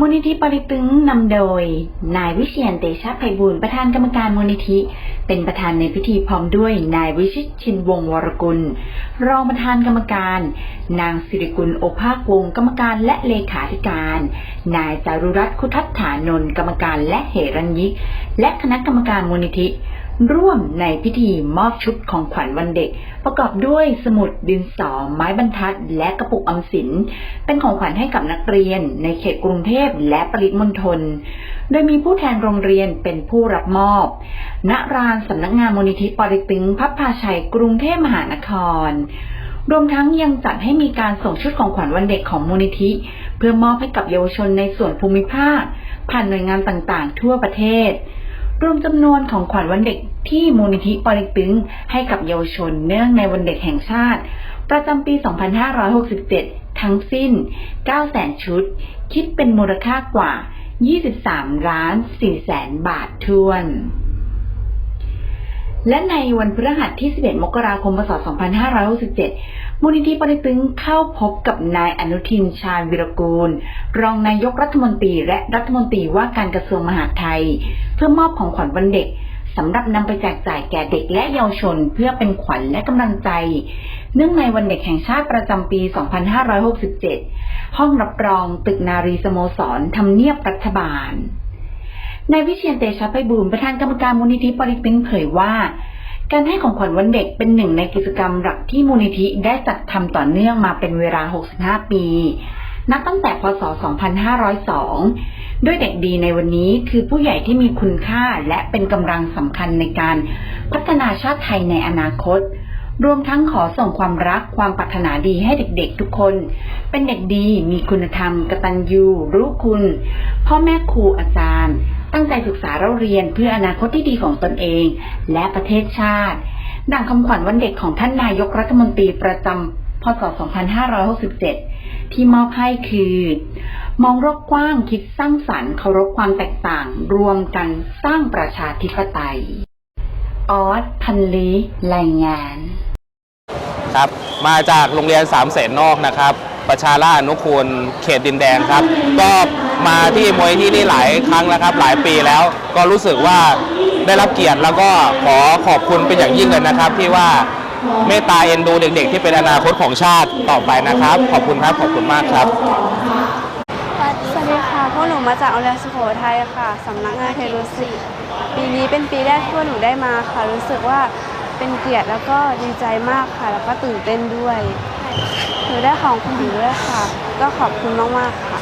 มูลนิธิปริตึงนำโดย นายวิเชียนเตชะไพบูลประธานกรรมการมูลนิธิ เป็นประธานในพิธีพร้อมด้วย นายวิชิตชินวงศ์วรกุล รองประธานกรรมการ นางสิริกุลโอภาควงกรรมการและเลขาธิการ นายจารุรัตน์คุทัศฐานนท์กรรมการและเหรัญยิก และคณะกรรมการมูลนิธิ ร่วมในพิธีมอบชุดของขวัญวันเด็ก ประกอบด้วยสมุดดินสอไม้บรรทัด และกระปุกออมสิน เป็นของขวัญให้กับนักเรียน ในเขตกรุงเทพและปริมณฑลโดยมีผู้แทนโรงเรียนเป็นผู้รับมอบ ณรานสำนักงานมูลนิธิปริตึงพับพาชัยกรุงเทพมหานครรวมทั้งยังจัดให้มีการส่งชุดของขวัญวันเด็กของมูลนิธิ เพื่อมอบให้กับเยาวชนในส่วนภูมิภาค ผ่านหน่วยงานต่างๆ ทั่วประเทศ รวมจำนวนของขวัญวันเด็กที่มูลนิธิปอเต็กตึงให้กับเยาวชนเนื่องในวันเด็กแห่งชาติ ประจำปี 2567 ทั้งสิ้น 900,000 ชุด คิดเป็นมูลค่ากว่า 23 ล้าน4แสนบาททวน และในวันพฤหัสที่ 11 มกราคม พศ 2567 มูลนิธิปริตึงเข้าพบกับนายอนุทินชาญวิรกูล รองนายกรัฐมนตรีและรัฐมนตรีว่าการกระทรวงมหาดไทย เพื่อมอบของขวัญวันเด็กสำหรับนำไปแจกจ่ายแก่เด็กและเยาวชนเพื่อเป็นขวัญและกำลังใจ เนื่องในวันเด็กแห่งชาติประจำปี 2567 ห้องรับรองตึกนารีสโมสรทำเนียบรัฐบาลนายวิเชียนเตชะไพบูลประธานกรรมการมูลนิธิปริตึงเผยว่า การให้ของขวัญวันเด็กเป็นหนึ่งในกิจกรรมหลักที่มูลนิธิได้จัดทำต่อเนื่องมาเป็นเวลา 65 ปี นับตั้งแต่พศ 2502 ด้วยเด็กดีในวันนี้คือผู้ใหญ่ที่มีคุณค่าและเป็นกำลังสำคัญในการพัฒนาชาติไทยในอนาคต รวมทั้งขอส่งความรักความปรารถนาดีให้เด็กๆทุกคน เป็นเด็กดีมีคุณธรรมกตัญญูรู้คุณ พ่อแม่ครูอาจารย์ ตั้งใจศึกษาเราเรียนเพื่ออนาคตที่ดีของตนเอง และประเทศชาติ ดังคำขวัญวันเด็กของท่านนายกรัฐมนตรีประจำพศ 2567 ที่มอบให้คือ มองโลกกว้างคิดสร้างสรรค์เคารพความแตกต่าง รวมกันสร้างประชาธิปไตย ออสพันลีรายงาน ครับ มาจากโรงเรียนสามเสนนอกนะครับ ประชาราชอนุคูลเขตดินแดงครับ ก็มาที่มวยที่นี่หลายครั้งแล้วครับ หลายปีแล้วก็รู้สึกว่าได้รับเกียรติแล้วก็ขอขอบคุณเป็นอย่างยิ่งเลยนะครับ ที่ว่าเมตตาเอ็นดูเด็กๆ ที่เป็นอนาคตของชาติต่อไปนะครับ ขอบคุณครับขอบคุณมากครับ สวัสดีค่ะ พวกหนูมาจากโรงเรียนสุโขทัยค่ะ สำนักงานเทรุสิปีนี้เป็นปีแรกที่พวกหนูได้มาค่ะ รู้สึกว่าเป็นเกียรติแล้วก็ดีใจมากค่ะ แล้วก็ตื่นเต้นด้วย หนูได้ของคุณหนูด้วยค่ะ ก็ขอบคุณมากๆค่ะ